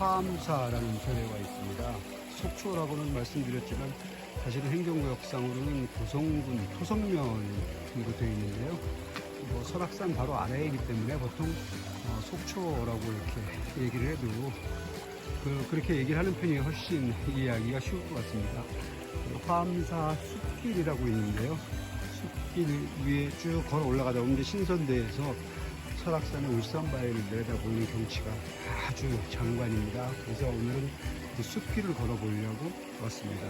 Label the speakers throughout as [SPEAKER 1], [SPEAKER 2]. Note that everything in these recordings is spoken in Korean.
[SPEAKER 1] 화암사라는 별에가 있습니다. 속초라고는 말씀드렸지만 사실은 행정구역상으로는 고성군 토성면으로 되어 있는데요. 뭐 설악산 바로 아래이기 때문에 보통 어, 속초라고 이렇게 얘기를 해도 그, 그렇게 얘기를 하는 편이 훨씬 이해하기가 쉬울 것 같습니다. 화암사 숲길이라고 있는데요. 숲길 위에 쭉 걸어 올라가다 보면 신선대에서 설악산의 울산바위를 내려다보는 경치가 아주 장관입니다. 그래서 오늘은 그 숲길을 걸어보려고 왔습니다.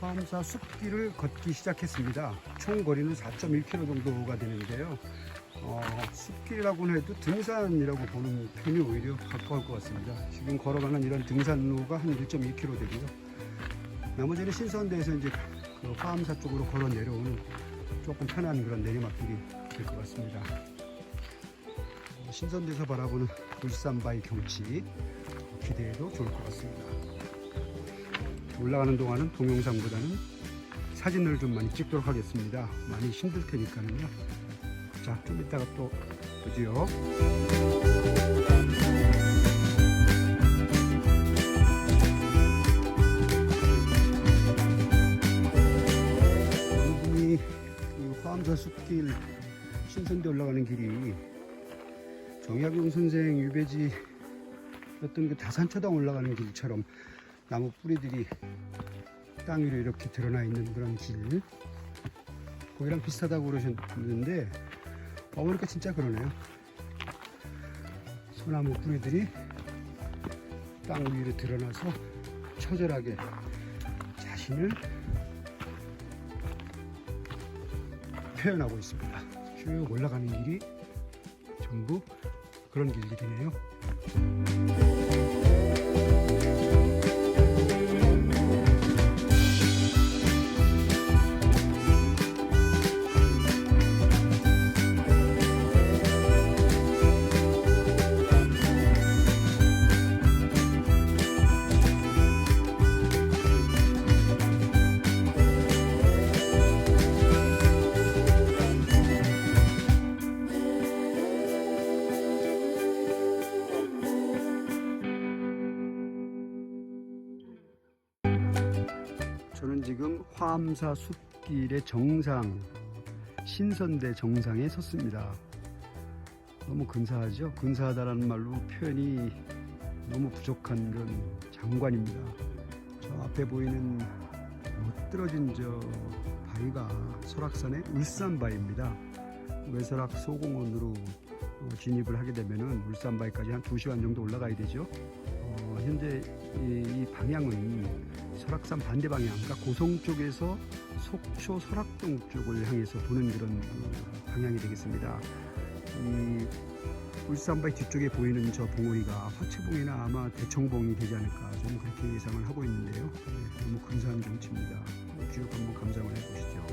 [SPEAKER 1] 화암사 숲길을 걷기 시작했습니다. 총 거리는 4.1km 정도가 되는데요. 어, 숲길이라고는 해도 등산이라고 보는 편이 오히려 가까울 것 같습니다. 지금 걸어가는 이런 등산로가 한 1.2km 되고요. 나머지는 신선대에서 이제 그 화암사 쪽으로 걸어 내려오는 조금 편한 그런 내리막길이 될 것 같습니다. 어, 신선대에서 바라보는 울산바위 경치 기대해도 좋을 것 같습니다. 올라가는 동안은 동영상보다는 사진을 좀 많이 찍도록 하겠습니다. 많이 힘들 테니까는요. 자, 좀 이따가 또 보지요. 신선대 올라가는 길이 정약용 선생 유배지 어떤 그 다산초당 올라가는 길처럼 나무 뿌리들이 땅 위로 이렇게 드러나 있는 그런 길. 거기랑 비슷하다고 그러셨는데 어 보니까 진짜 그러네요. 소나무 뿌리들이 땅 위로 드러나서 처절하게 자신을 표현하고 있습니다 쭉 올라가는 길이 전부 그런 길들이네요 저는 지금 화암사 숲길의 정상 신선대 정상에 섰습니다. 너무 근사하죠? 근사하다라는 말로 표현이 너무 부족한 그런 장관입니다. 저 앞에 보이는 멋들어진 저 바위가 설악산의 울산바위입니다. 외설악 소공원으로 어, 진입을 하게 되면은 울산바위까지 한 2시간 정도 올라가야 되죠. 어, 현재 이, 이 방향은 설악산 반대 방향, 그러니까 고성 쪽에서 속초 설악동 쪽을 향해서 도는 그런 어, 방향이 되겠습니다. 이 울산바위 뒤쪽에 보이는 저 봉우리가 화채봉이나 아마 대청봉이 되지 않을까 좀 그렇게 예상을 하고 있는데요. 네, 너무 근사한 경치입니다. 쭉 한번 감상을 해보시죠.